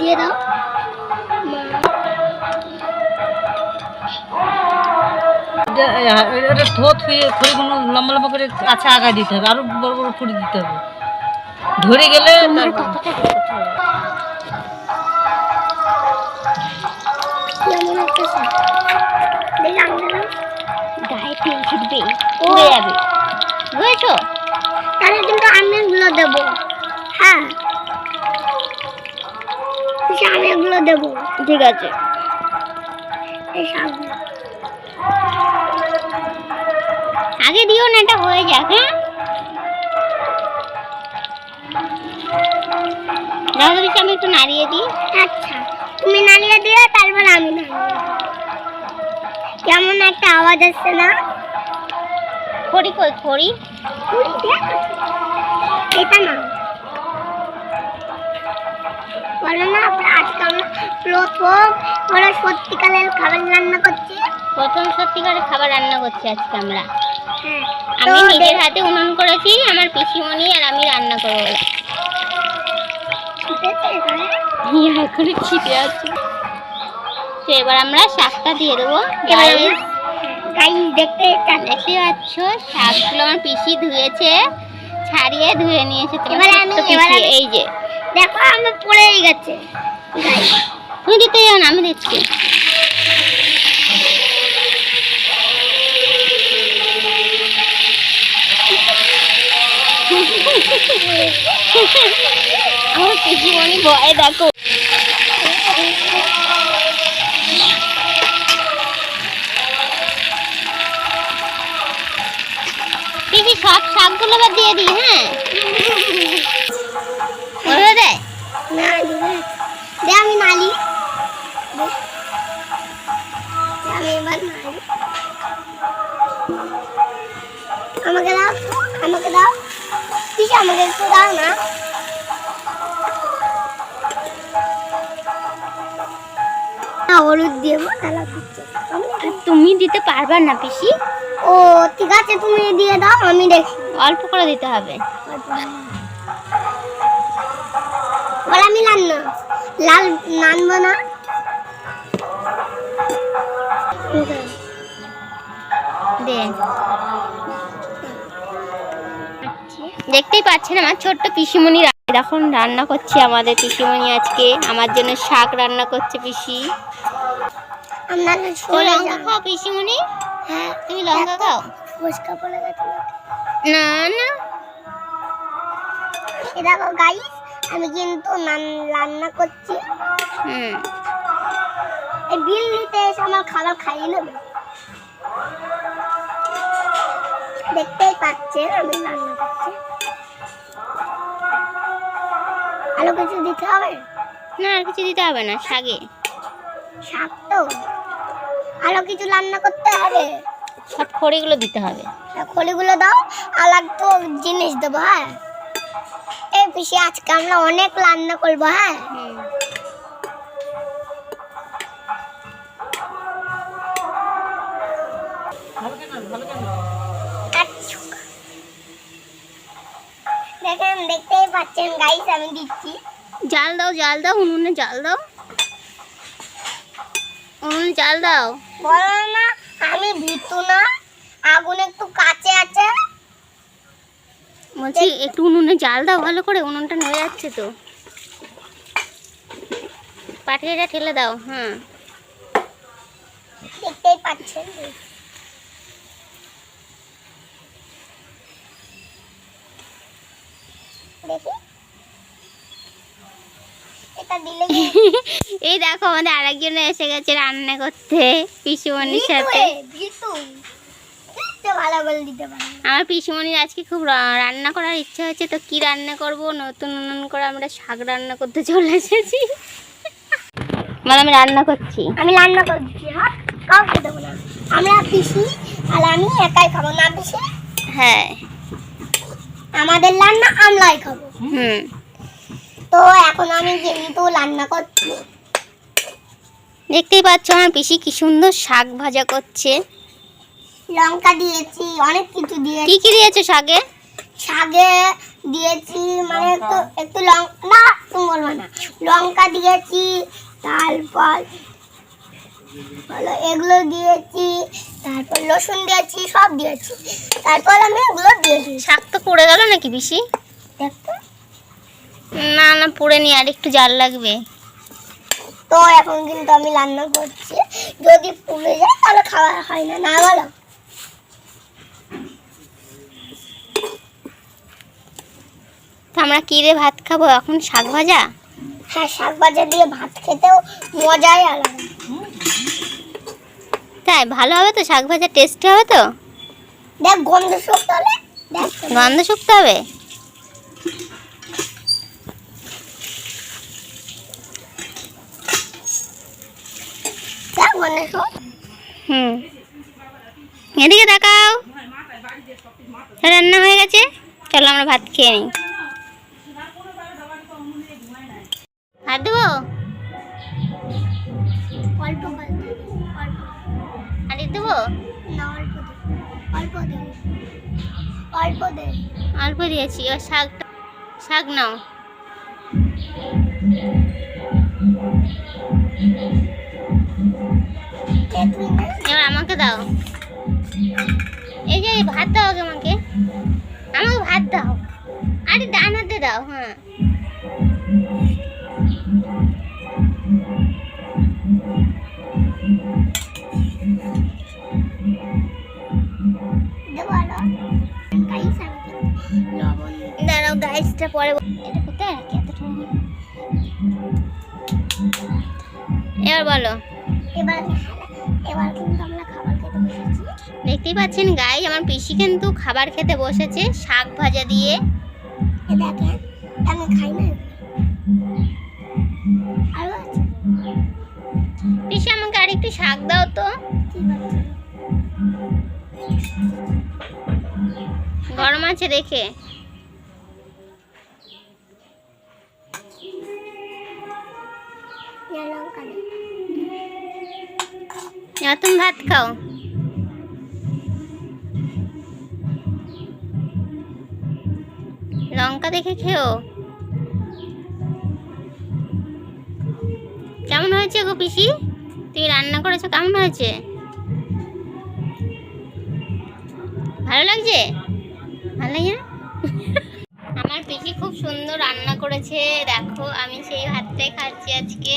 দিয়ে দাও। এটা থুয়ে খড়িগুলো লম্বা লম্বা করে কাছে আগায় দিতে হবে আরও বড় বড় খুঁড়ি দিতে হবে। ধরে গেলে গায়ে তেল ছিটবে উড়ে যাবে। দেবো ঠিক আছে। আগে দিও না এটা হয়ে যাক হ্যাঁ? দাদা আমি একটু নাড়িয়ে দিই। আচ্ছা তুমি নাড়িয়ে দিও তারপর আমি। কেমন একটা আওয়াজ আসছে না? খড়ি কই খড়ি খড়ি এটা না বলো না আজকে আমরা প্রথম ওরা সত্যিকারের খাবার রান্না করছি। প্রথম সত্যিকারের খাবার রান্না করছি আজকে আমরা। আমি নিজের হাতে উনুন করেছি আমার পিসিমণি আর আমি রান্না করব। এখনই ছিটে আছে। তো এবার আমরা শাকটা দিয়ে দেবো। দেখতে দেখতে পাচ্ছ শাকগুলো আমার পিসি ধুয়েছে ছাড়িয়ে ধুয়ে নিয়েছে তোমার এই যে। দেখো, আমার পড়েই গেছে। তুমি দিতে যাও না, আমি দিচ্ছি। আমার ভয় দেখো। সব শাকগুলো আবার দিয়ে দিই হ্যাঁ? না দে আমি নালি আমি এবার নালি আমাকে দাও আমাকে দাও। পিসি আমাকে একটু দাও না? হলুদ মশলা তুমি দিতে পারবে না পিসি। ও ঠিক আছে তুমি দিয়ে দাও আমি দেখি অল্প করে দিতে হবে। বল আমি রান্না লাল নানবো না। দেখতেই পাচ্ছেন আমার ছোট্ট পিসিমণি এখন রান্না করছে আমাদের পিসিমণি আজকে। আমার জন্য শাক রান্না করছে পিসি। লঙ্কা খাও পিসিমণি? হ্যাঁ। তুমি লঙ্কা খাও? না না। দেখো গাইস আমি কিন্তু নান- রান্না করছি। হুম এই বিল নিতে এসে আমার খাবার খাইয়ে নেবে। দেখতেই পাচ্ছেন আমি রান্না করছি। আরও কিছু দিতে হবে? না আর কিছু দিতে হবে না শাকে। শাক তো। আরও কিছু রান্না করতে হবে? সব খড়িগুলো দিতে হবে। খড়িগুলো দাও আর একটু জিনিস দেবো হ্যাঁ? এই পিসি আজকে আমরা অনেক রান্না করব হ্যাঁ। দেখেন দেখতেই পাচ্ছেন গাইস আমি দিচ্ছি। জাল দাও জাল দাও উনুনে জাল দাও। উনুনে জাল দাও। বলো না আমি ভিতু না আগুন একটু কাছে আছে। বলছি একটু উনুনে জাল দাও ভালো করে উনুনটা নড়ে যাচ্ছে তো। পাঠিয়েটা ঠেলে দাও হ্যাঁ দেখতেই পাচ্ছেন এই দেখো আমাদের আরেকজন এসে গেছে রান্না করতে পিসুমনির সাথে। ভালো দিতে আমার পিসুমনির আজকে খুব রান্না করার ইচ্ছা হচ্ছে তো কি রান্না করব? নতুন নতুন করে আমরা শাক রান্না করতে চলে এসেছি। মানে আমি রান্না করছি। আমি রান্না করছি হ্যাঁ? কাউকে দেবো না। আমরা পিসি আর আমি একাই খাব না পিসি? হ্যাঁ। আমাদের রান্না আমলাই খাব। হুম। তো এখন আমি যেহেতু রান্না করছি। দেখতেই পাচ্ছ আমার পিসি কি সুন্দর শাক ভাজা করছে। লঙ্কা দিয়েছি অনেক কিছু দিয়েছি। কি কি দিয়েছ শাকে? শাকে দিয়েছি মানে একটু একটু লঙ্কা না তুমি বলব না। লঙ্কা দিয়েছি তারপর হলো এগুলো দিয়েছি তারপর রসুন দিয়েছি সব দিয়েছি। তারপর আমি এগুলো দিয়েছি শাক তো পড়ে গেল নাকি বেশি দেখতো? না না পড়ে নি আর একটু জাল লাগবে। তো এখন কিন্তু আমি রান্না করছি। যদি পুড়ে যায় তাহলে খাওয়া হয় না না বলো আমরা কি দিয়ে ভাত খাব? এখন শাক ভাজা? হ্যাঁ শাক ভাজা দিয়ে ভাত খেতেও মজাই আলাদা। তাই ভালো হবে তো? শাক ভাজা টেস্টি হবে তো? দেখ গন্ধ শুকতে হবে দেখ। গন্ধ শুকতে হবে? হুম। এদিকে তাকাও। রান্না হয়ে গেছে। চলো আমরা ভাত খেয়ে নিই। হাত দেবো অল্প। আর দেবো। না অল্প অল্প অল্প দে। অল্প দিয়েছি এবার শাক শাক নাও। এবার আমাকে দাও। গাইসটা পরে এটা কোথায়? রাখি এতটা এবার বলো। এবার এবার কিন্তু আমরা খাবার খেতে বসেছি। দেখতেই পাচ্ছেন গাই আমার পিসি কিন্তু খাবার খেতে বসেছে শাক ভাজা দিয়ে। দেখেন আমি খাই না। আরও আছে। পিসি আমাকে আরেকটু শাক দাও তো। গরম আছে দেখে। এবার তুমি ভাত খাও লঙ্কা দেখে খেও কেমন হয়েছে গো পিসি? তুমি রান্না করেছ, কেমন হয়েছে? ভালো লাগছে? ভালো লাগে না? আমার পিসি খুব সুন্দর রান্না করেছে, দেখো আমি সেই ভাতটাই খাচ্ছি আজকে।